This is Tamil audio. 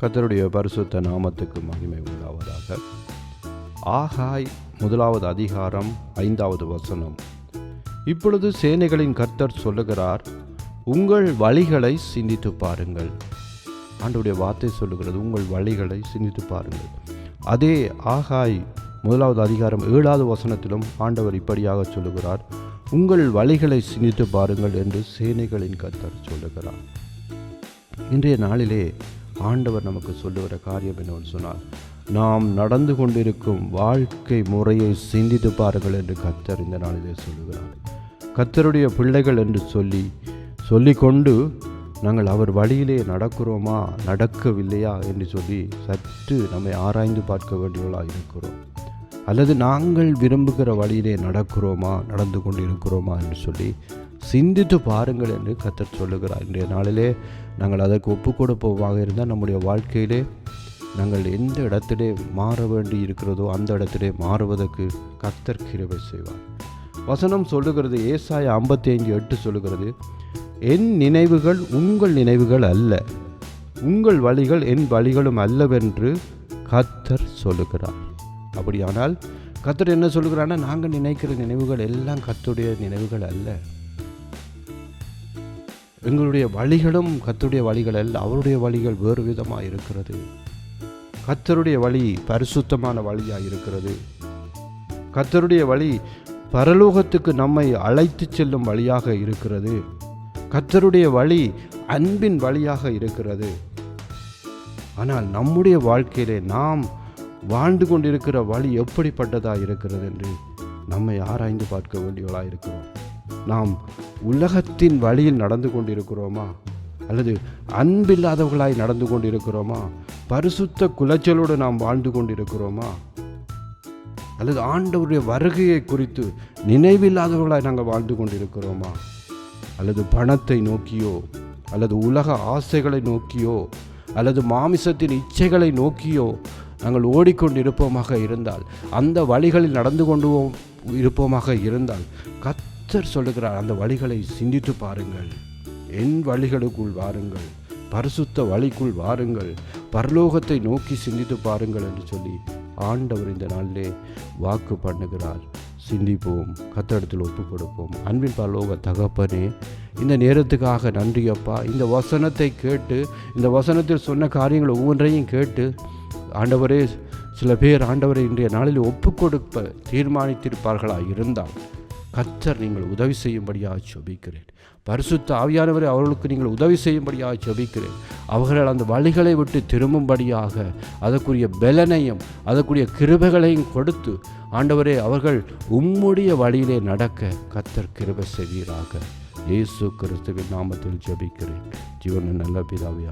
கர்த்தருடைய பரிசுத்த நாமத்துக்கு மகிமை உண்டாவதாக. ஆகாய் முதலாவது அதிகாரம் ஐந்தாவது வசனம். இப்பொழுது சேனைகளின் கர்த்தர் சொல்லுகிறார் உங்கள் வழிகளை சிந்தித்து பாருங்கள். ஆண்டுடைய வார்த்தை சொல்லுகிறது உங்கள் வழிகளை சிந்தித்து பாருங்கள். அதே ஆகாய் முதலாவது அதிகாரம் ஏழாவது வசனத்திலும் ஆண்டவர் இப்படியாக சொல்லுகிறார் உங்கள் வழிகளை சிந்தித்து பாருங்கள் என்று சேனைகளின் கர்த்தர் சொல்லுகிறார். இன்றைய நாளிலே ஆண்டவர் நமக்கு சொல்லுகிற காரியம் என்னவென்று சொன்னால் நாம் நடந்து கொண்டிருக்கும் வாழ்க்கை முறையை சிந்தித்து பாருங்கள் என்று கர்த்தர் இந்த நாளிலே சொல்லுகிறார். கத்தருடைய பிள்ளைகள் என்று சொல்லி சொல்லிக்கொண்டு நாங்கள் அவர் வழியிலே நடக்கிறோமா நடக்கவில்லையா என்று சொல்லி சற்று நம்மை ஆராய்ந்து பார்க்க வேண்டியவளாக இருக்கிறோம். அல்லது நாங்கள் விரும்புகிற வழியிலே நடக்கிறோமா நடந்து கொண்டு இருக்கிறோமா என்று சொல்லி சிந்தித்து பாருங்கள் என்று கத்தர் சொல்லுகிறார். இன்றைய நாளிலே நாங்கள் அதற்கு ஒப்பு கொடுப்போமாக இருந்தால் நம்முடைய வாழ்க்கையிலே நாங்கள் எந்த இடத்திலே மாற வேண்டி இருக்கிறதோ அந்த இடத்திலே மாறுவதற்கு கத்தர் கிருவை செய்வார். வசனம் சொல்லுகிறது ஏசாய ஐம்பத்தி ஐந்து எட்டு சொல்லுகிறது என் நினைவுகள் உங்கள் நினைவுகள் அல்ல உங்கள் வழிகள் என் வழிகளும் அல்லவென்று கத்தர் சொல்லுகிறார். அப்படியானால் கத்தர் என்ன சொல்லுகிறான்னா நாங்கள் நினைக்கிற நினைவுகள் எல்லாம் கத்துடைய நினைவுகள் அல்ல. எங்களுடைய வழிகளும் கத்துடைய வழிகள் அல்ல அவருடைய வழிகள் வேறு விதமாக இருக்கிறது. கத்தருடைய வழி பரிசுத்தமான வழியாக இருக்கிறது. கத்தருடைய வழி பரலோகத்துக்கு நம்மை அழைத்து செல்லும் வழியாக இருக்கிறது. கத்தருடைய வழி அன்பின் வழியாக இருக்கிறது. ஆனால் நம்முடைய வாழ்க்கையிலே நாம் வாழ்ந்து கொண்டிருக்கிற வழி எப்படிப்பட்டதாக இருக்கிறது என்று நம்மை ஆராய்ந்து பார்க்க வேண்டியவளாக இருக்கிறோம். நாம் உலகத்தின் வழியில் நடந்து கொண்டிருக்கிறோமா? அல்லது அன்பில்லாதவர்களாய் நடந்து கொண்டிருக்கிறோமா? பரிசுத்த குலைச்சலோடு நாம் வாழ்ந்து கொண்டிருக்கிறோமா? அல்லது ஆண்டவருடைய வருகையை குறித்து நினைவில்லாதவர்களாய் நாங்கள் வாழ்ந்து கொண்டிருக்கிறோமா? அல்லது பணத்தை நோக்கியோ? அல்லது உலக ஆசைகளை நோக்கியோ? அல்லது மாமிசத்தின் இச்சைகளை நோக்கியோ? நாங்கள் ஓடிக்கொண்டிருப்போமாக இருந்தால் அந்த வழிகளில் நடந்து கொண்டு இருப்போமாக இருந்தால் கர்த்தர் சொல்லுகிறார் அந்த வழிகளை சிந்தித்து பாருங்கள். என் வழிகளுக்குள் வாருங்கள். பரிசுத்த வழிக்குள் வாருங்கள். பரலோகத்தை நோக்கி சிந்தித்து பாருங்கள் என்று சொல்லி ஆண்டவர் இந்த நாளிலே வாக்கு பண்ணுகிறார். சிந்திப்போம். கத்தடத்தில் ஒப்பு கொடுப்போம் அன்பின் பரலோக தகப்பனே இந்த நேரத்துக்காக நன்றி அப்பா. இந்த வசனத்தை கேட்டு இந்த வசனத்தில் சொன்ன காரியங்கள் ஒவ்வொன்றையும் கேட்டு ஆண்டவரே சில பேர் ஆண்டவரை இன்றைய நாளில் ஒப்பு கொடுப்ப தீர்மானித்திருப்பார்களாக இருந்தால் கத்தர் நீங்கள் உதவி செய்யும்படியாக சொபிக்கிறேன் பரிசுத்த ஆவியானவரை அவர்களுக்கு நீங்கள் உதவி செய்யும்படியாக சொபிக்கிறேன் அவர்கள் அந்த வழிகளை விட்டு திரும்பும்படியாக அதற்குரிய பலனையும் அதற்குரிய கிருபைகளையும் கொடுத்து ஆண்டவரே அவர்கள் உம்முடைய வழியிலே நடக்க கத்தர் கிருபை செய்வீராக. இயேசு கிறிஸ்துவின் நாமத்தில் ஜபிக்கிறேன். ஜீவன நல்ல பிதாவே